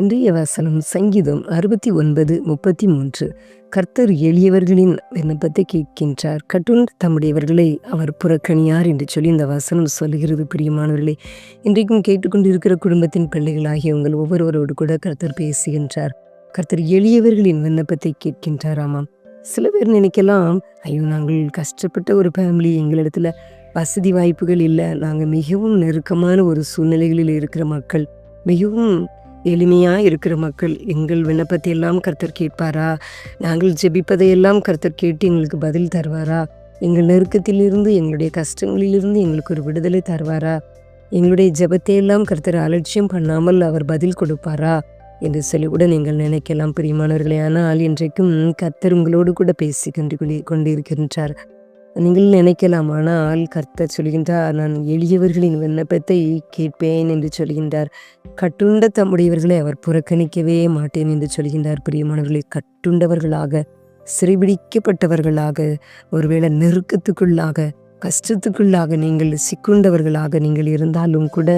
இன்றைய வசனம் சங்கீதம் அறுபத்தி ஒன்பது முப்பத்தி மூன்று. கர்த்தர் எளியவர்களின் விண்ணப்பத்தை கேட்கின்றார். கட்டுண்ட தம்முடையவர்களை அவர் புறக்கணியார் என்று சொல்லி இந்த வசனம் சொல்கிறது பிரியமானவர்களே. இன்றைக்கும் கேட்டுக்கொண்டிருக்கிற குடும்பத்தின் பிள்ளைகளாகிய உங்கள் ஒவ்வொருவரோடு கூட கர்த்தர் பேசுகின்றார். கர்த்தர் எளியவர்களின் விண்ணப்பத்தை கேட்கின்றார் ஆமாம். சில பேர் நினைக்கலாம் ஐயோ நாங்கள் கஷ்டப்பட்ட ஒரு ஃபேமிலி எங்களிடத்துல வசதி வாய்ப்புகள் இல்லை. நாங்கள் மிகவும் நெருக்கமான ஒரு சூழ்நிலைகளில் இருக்கிற மக்கள். மிகவும் எளிமையாக இருக்கிற மக்கள் எங்கள் விண்ணப்பத்தை எல்லாம் கர்த்தர் கேட்பாரா? நாங்கள் ஜெபிப்பதையெல்லாம் கர்த்தர் கேட்டு எங்களுக்கு பதில் தருவாரா? எங்கள் நெருக்கத்திலிருந்து எங்களுடைய கஷ்டங்களிலிருந்து எங்களுக்கு ஒரு விடுதலை தருவாரா? எங்களுடைய ஜெபத்தையெல்லாம் கர்த்தர் அலட்சியம் பண்ணாமல் அவர் பதில் கொடுப்பாரா? என்று சொல்லி கூட நீங்கள் நினைக்கலாம். பிரியமானவர்களே ஆனால் இன்றைக்கும் கர்த்தர் உங்களோடு கூட பேசி கொண்டு கொண்டிருக்கின்றார். நீங்கள் நினைக்கலாம் ஆனால் கர்த்தர் சொல்கின்றார் நான் எளியவர்களின் விண்ணப்பத்தை கேட்பேன் என்று சொல்கின்றார். கட்டுண்ட தம்முடையவர்களை அவர் புறக்கணிக்கவே மாட்டேன் என்று சொல்கின்றார். பிரியமானவர்களை கட்டுண்டவர்களாக சிறைபிடிக்கப்பட்டவர்களாக ஒருவேளை நெருக்கத்துக்குள்ளாக கஷ்டத்துக்குள்ளாக நீங்கள் சிக்குண்டவர்களாக நீங்கள் இருந்தாலும் கூட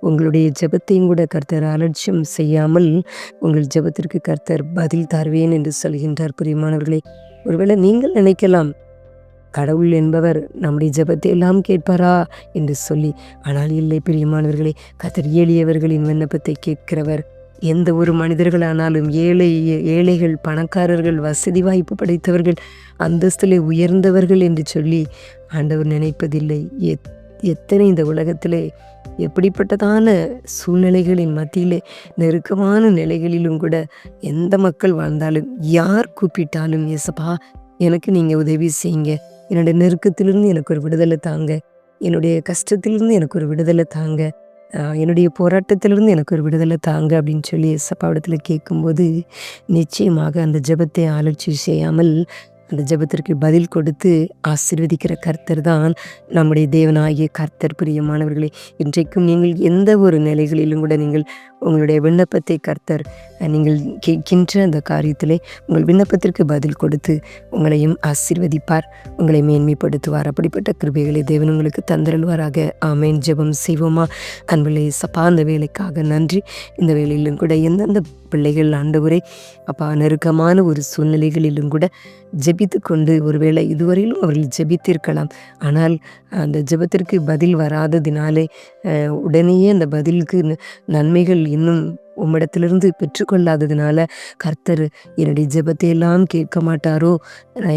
உங்களுடைய ஜெபத்தையும் கூட கர்த்தர் அலட்சியம் செய்யாமல் உங்கள் ஜெபத்திற்கு கர்த்தர் பதில் தருவேன் என்று சொல்கின்றார். பிரியமானவர்களே ஒருவேளை நீங்கள் நினைக்கலாம் கடவுள் என்பவர் நம்முடைய ஜெபத்தை எல்லாம் கேட்பாரா என்று சொல்லி ஆனால் இல்லை பிரியமானவர்களே கத்தர் எளியவர்களின் விண்ணப்பத்தை கேட்கிறவர். எந்த ஒரு மனிதர்களானாலும் ஏழை ஏழைகள் பணக்காரர்கள் வசதி வாய்ப்பு படைத்தவர்கள் அந்தஸ்திலே உயர்ந்தவர்கள் என்று சொல்லி ஆண்டவர் நினைப்பதில்லை. எத் எத்தனை இந்த உலகத்திலே எப்படிப்பட்டதான சூழ்நிலைகளின் மத்தியிலே நெருக்கமான நிலைகளிலும் கூட எந்த மக்கள் வாழ்ந்தாலும் யார் கூப்பிட்டாலும் எசப்பா எனக்கு நீங்கள் உதவி செய்யுங்க. என்னுடைய நெருக்கத்திலிருந்து எனக்கு ஒரு விடுதலை தாங்க. என்னுடைய கஷ்டத்திலிருந்து எனக்கு ஒரு விடுதலை தாங்க. என்னுடைய போராட்டத்திலிருந்து எனக்கு ஒரு விடுதலை தாங்க அப்படின்னு சொல்லி எசப்பாவிடத்தில் கேட்கும்போது நிச்சயமாக அந்த ஜபத்தை ஆலோசி செய்யாமல் அந்த ஜபத்திற்கு பதில் கொடுத்து ஆசிர்வதிக்கிற கர்த்தர் தான் நம்முடைய தேவனாகிய கர்த்தர். பிரியமானவர்களே இன்றைக்கும் நீங்கள் எந்த ஒரு நிலைகளிலும் கூட நீங்கள் உங்களுடைய விண்ணப்பத்தை கர்த்தர் நீங்கள் கேட்கின்ற அந்த காரியத்திலே உங்கள் விண்ணப்பத்திற்கு பதில் கொடுத்து உங்களையும் ஆசிர்வதிப்பார் உங்களை மேன்மைப்படுத்துவார். அப்படிப்பட்ட கிருபைகளை தேவன் உங்களுக்கு தந்திரல்வாராக ஆமேன். ஜெபம் செய்வோமா? அன்பிலே சப்பா அந்த வேலைக்காக நன்றி. இந்த வேலையிலும் கூட எந்தெந்த பிள்ளைகள் ஆண்டவரே அப்பா நெருக்கமான ஒரு சூழ்நிலைகளிலும் கூட ஜெபித்து கொண்டு ஒருவேளை இதுவரையிலும் அவர்கள் ஜெபித்திருக்கலாம். ஆனால் அந்த ஜெபத்திற்கு பதில் வராததினாலே உடனேயே அந்த பதிலுக்கு நன்மைகள் இன்னும் உம்மிடத்திலிருந்து பெற்றுக்கொள்ளாததுனால கர்த்தர் என்னுடைய ஜெபத்தை எல்லாம் கேட்க மாட்டாரோ?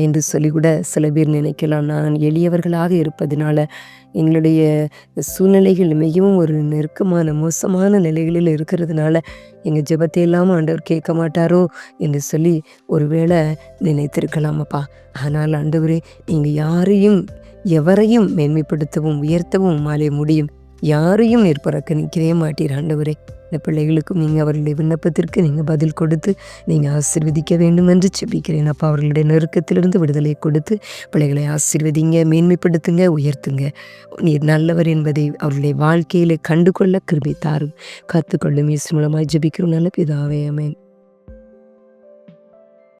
என்று சொல்லி கூட சில பேர் நினைக்கலாம். நான் எளியவர்களாக இருப்பதனால எங்களுடைய சூழ்நிலைகள் மிகவும் ஒரு நெருக்கமான மோசமான நிலைகளில் இருக்கிறதுனால எங்கள் ஜெபத்தை எல்லாம் ஆண்டவர் கேட்க மாட்டாரோ? என்று சொல்லி ஒருவேளை நினைத்திருக்கலாமப்பா ஆனால் ஆண்டவரே நீங்கள் யாரையும் எவரையும் மேன்மைப்படுத்தவும் உயர்த்தவும் மாலே முடியும். யாரையும் நிற்கவே மாட்டீர் ஆண்டவரே. இந்த பிள்ளைகளுக்கும் நீங்கள் அவர்களுடைய விண்ணப்பத்திற்கு நீங்கள் பதில் கொடுத்து நீங்கள் ஆசிர்வதிக்க வேண்டும் என்று செபிக்கிறேன் அப்போ அவர்களுடைய நெருக்கத்திலிருந்து விடுதலை கொடுத்து பிள்ளைகளை ஆசிர்வதிங்க மேன்மைப்படுத்துங்க உயர்த்துங்க. நீர் நல்லவர் என்பதை அவர்களுடைய வாழ்க்கையில் கண்டுகொள்ள கொள்ள தாரும். கற்றுக்கொள்ளும் இயேசு மூலமாக ஜபிக்கிறோம் நல்ல பிதாவே அமேன்